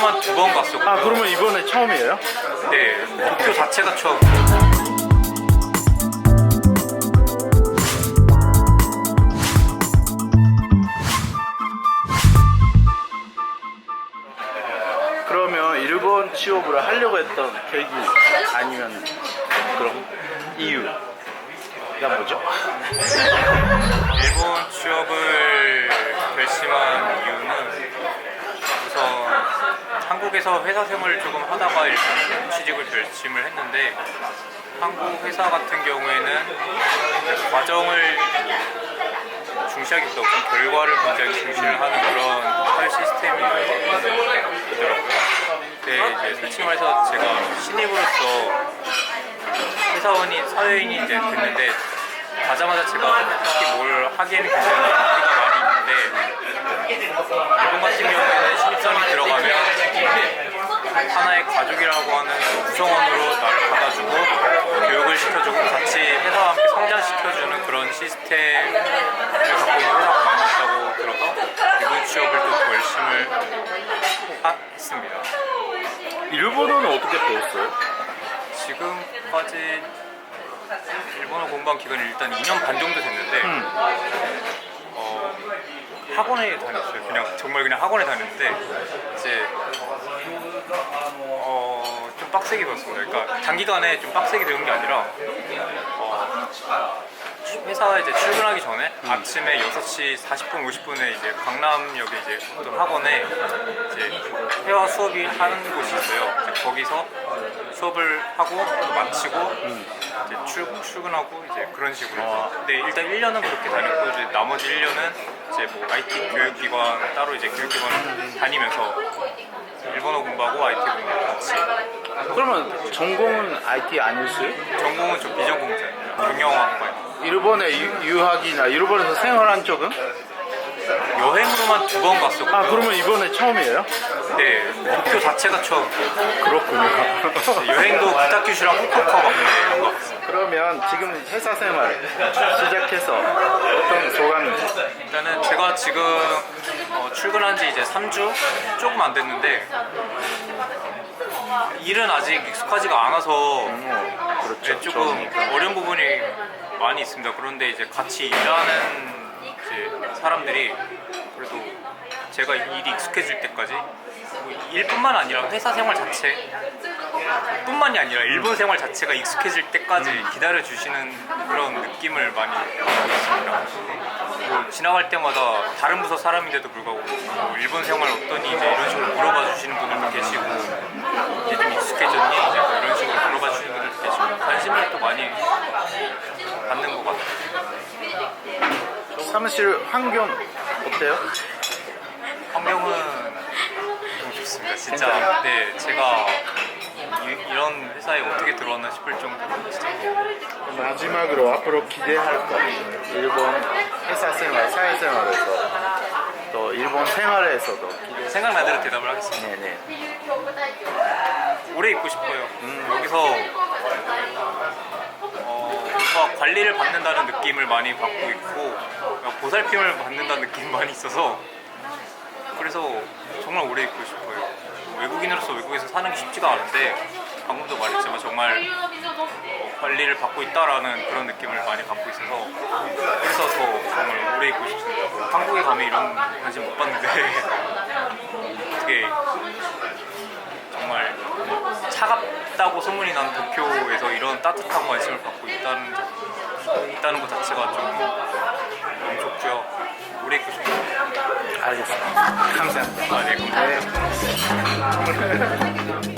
여행으로만 두 번 갔었고 아 그러면 이번에 처음이에요? 네 도쿄 자체가 처음 그러면 일본 취업을 하려고 했던 계기 아니면 그런 이유가 뭐죠? 일본 취업을 결심한 이유는 우선 한국에서 회사 생활을 조금 하다가 일본 취직을 결심을 했는데 한국 회사 같은 경우에는 과정을 중시하기 보다 우선 결과를 굉장히 중시를 하는 그런 사회 시스템이 있더라고요. 근데 이제 솔직히 말해서 제가 신입으로서 회사원이 사회인이 이제 됐는데 가자마자 제가 특히 뭘 하기에는 굉장히 무리가 많이 있는데 일본 같은 경우에는 신입사원이 들어가면 하나의 가족이라고 하는 구성원으로 나를 받아주고 교육을 시켜주고 같이 회사와 함께 성장시켜주는 그런 시스템을 갖고 있는 회사가 많이 있다고 들어서 일본 취업을 또 결심을 하- 했습니다. 일본어는 어떻게 배웠어요? 지금까지 일본어 공부한 기간이 일단 2년 반 정도 됐는데 음. 어, 학원에 다녔어요. 그냥 정말 그냥 학원에 다녔는데 이제 어, 좀 빡세게 배웠습니다. 그러니까 단기간에 좀 빡세게 배운 게 아니라 어, 회사 이제 출근하기 전에 아침에 6시 40분 50분에 이제 강남역에 이제 어떤 학원에 이제 회화 수업이 하는 곳이 있어요. 이제 거기서 수업을 하고 또 마치고 이제 출, 출근하고 이제 그런 식으로. 아. 근데 일단 1년은 그렇게 다녔고 이제 나머지 1년은 이제 뭐 IT 교육기관 따로 이제 교육기관 다니면서 일본어 공부하고 IT 공부하고 같이 그러면 전공은 IT 아니었어요? 전공은 저 비전공자예요. 경영학과예요. 일본에 유, 유학이나 일본에서 생활한 적은? 여행으로만 두 번 갔었고 아 그러면 이번에 처음이에요? 네 도쿄 자체가 처음 그렇군요. 여행도 부타큐슈랑 후쿠오카 갔는데 그러면 지금 회사 생활 시작해서 어떤 소감인지? 일단은 제가 지금 어, 출근한 지 이제 3주 조금 안 됐는데 일은 아직 익숙하지가 않아서 그렇죠. 네, 조금 어려운 부분이 많이 있습니다. 그런데 이제 같이 일하는 이제 사람들이 그래도 제가 일이 익숙해질 때까지 뭐 일뿐만 아니라 회사 생활 자체 뿐만이 아니라 일본 생활 자체가 익숙해질 때까지 기다려 주시는 그런 느낌을 많이 받고 있습니다. 뭐 지나갈 때마다 다른 부서 사람인데도 불구하고 뭐 일본 생활 어떠니 이제 이런 식으로 물어봐 주시는 분들도 계시고 이제 좀 익숙해졌니 이제 뭐 이런 식으로 물어봐 주시는 분들도 계시고 관심을 또 많이 받는 것 같아요. 사무실 환경 어때요? 환경은 너무 좋습니다. 진짜? 네 제가 이, 런 회사에 어떻게 들어왔나 싶을 정도로 진짜 마지막으로 앞으로 기대할 거 일본 회사 생활, 사회 생활에서 또 일본 생활에서도 기대. 생각난 대로 대답을 하겠습니다. 네네. 오래 있고 싶어요. 여기서 어, 뭔가 관리를 받는다는 느낌을 많이 받고 있고 보살핌을 받는다는 느낌이 많이 있어서 그래서 정말 오래 있고 싶어요. 외국인으로서 외국에서 사는 게 쉽지가 않은데 방금도 말했지만 정말 어, 관리를 받고 있다라는 그런 느낌을 많이 받고 있어서 그래서 더 정말 오래 있고 싶습니다. 뭐 한국에 가면 이런 관심 못 받는데 어떻게 정말 차갑다고 소문이 난 도쿄에서 이런 따뜻한 관심을 받고 있다는 있다는 것 자체가 좀 너무 좋고요. 오래 있고 싶어요. 알겠습니다. 감사합니다. 아, 네, 감사합니다. No.